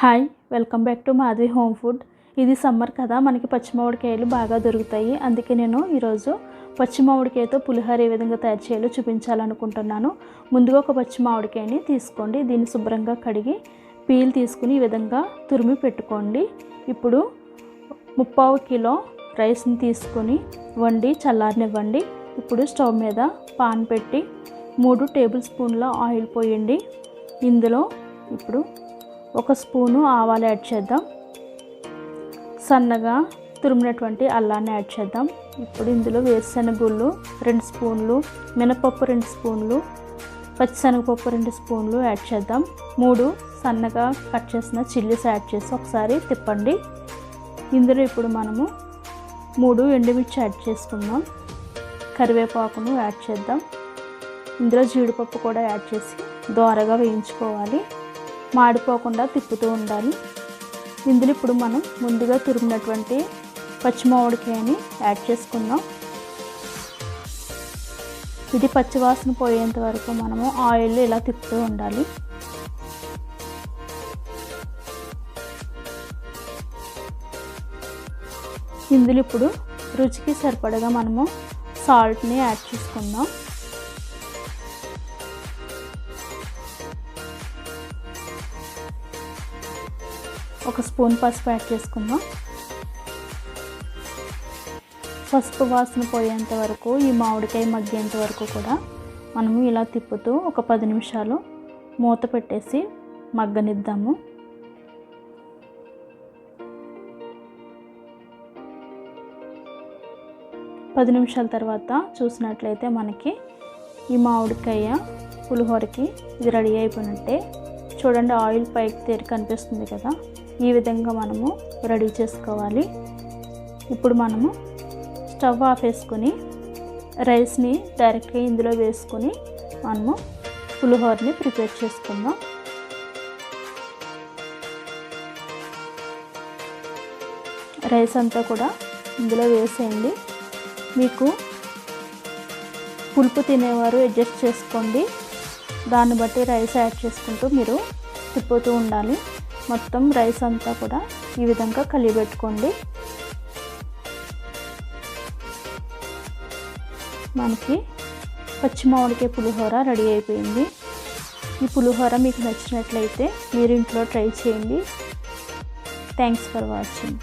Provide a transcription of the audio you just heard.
Hi welcome back to Madhavi home food. ఇది summer కదా మనకి పచ్చిమామిడికాయలు బాగా దొరుకుతాయి. అందుకే నేను ఈరోజు పచ్చిమామిడికాయతో పులిహోర ఏ విధంగా తయారు చేయాలో చూపించాలనుకుంటున్నాను. ముందుగా ఒక పచ్చిమామిడికాయని తీసుకోండి. దీన్ని శుభ్రంగా కడిగి పీల్ తీసుకుని ఈ విధంగా తురిమి పెట్టుకోండి. ఇప్పుడు ముప్పావు కిలో రైస్ని తీసుకొని వండి చల్లారనివ్వండి. ఇప్పుడు స్టవ్ మీద పాన్ పెట్టి మూడు టేబుల్ స్పూన్ల ఆయిల్ పోయండి. ఇందులో ఇప్పుడు ఒక స్పూను ఆవాలు యాడ్ చేద్దాం. సన్నగా తురిమినటువంటి అల్లాన్ని యాడ్ చేద్దాం. ఇప్పుడు ఇందులో వేరుశనగుళ్ళు రెండు స్పూన్లు మినపప్పు రెండు స్పూన్లు పచ్చిశనగపప్పు రెండు స్పూన్లు యాడ్ చేద్దాం. మూడు సన్నగా కట్ చేసిన చిల్లీస్ యాడ్ చేసి ఒకసారి తిప్పండి. ఇందులో ఇప్పుడు మనము మూడు ఎండుమిర్చి యాడ్ చేసుకుందాం. కరివేపాకును యాడ్ చేద్దాం. ఇందులో జీడిపప్పు కూడా యాడ్ చేసి దోరగా వేయించుకోవాలి. మాడిపోకుండా తిప్పుతూ ఉండాలి. ఇందులో ఇప్పుడు మనం ముందుగా తురిమినటువంటి పచ్చిమామిడికాయని యాడ్ చేసుకుందాం. ఇది పచ్చివాసన పోయేంత వరకు మనము ఆయిల్ ఇలా తిప్పుతూ ఉండాలి. ఇందులో ఇప్పుడు రుచికి సరిపడగా మనము సాల్ట్ని యాడ్ చేసుకుందాం. ఒక స్పూన్ పసుపు యాడ్ చేసుకుందాం. పసుపు వాసన పోయేంత వరకు ఈ మామిడికాయ మగ్గేంత వరకు కూడా మనము ఇలా తిప్పుతూ ఒక పది నిమిషాలు మూత పెట్టేసి మగ్గనిద్దాము. పది నిమిషాల తర్వాత చూసినట్లయితే మనకి ఈ మామిడికాయ పులిహోరకి ఇది రెడీ అయిపోయినట్టే. చూడండి ఆయిల్ పైకి తేరి కనిపిస్తుంది కదా. ఈ విధంగా మనము రెడీ చేసుకోవాలి. ఇప్పుడు మనము స్టవ్ ఆఫ్ వేసుకొని రైస్ని డైరెక్ట్గా ఇందులో వేసుకొని మనము పులిహోరని ప్రిపేర్ చేసుకుందాం. రైస్ అంతా కూడా ఇందులో వేసేయండి. మీకు పులుపు తినేవారు అడ్జస్ట్ చేసుకోండి. దాన్ని బట్టి రైస్ యాడ్ చేసుకుంటూ మీరు తిప్పుతూ ఉండాలి. మొత్తం రైస్ అంతా కూడా ఈ విధంగా కలిపెట్టుకోండి. మనకి పచ్చి మామిడికాయ పులిహోర రెడీ అయిపోయింది. ఈ పులిహోర మీకు నచ్చినట్లయితే మీరు ఇంట్లో ట్రై చేయండి. Thanks for watching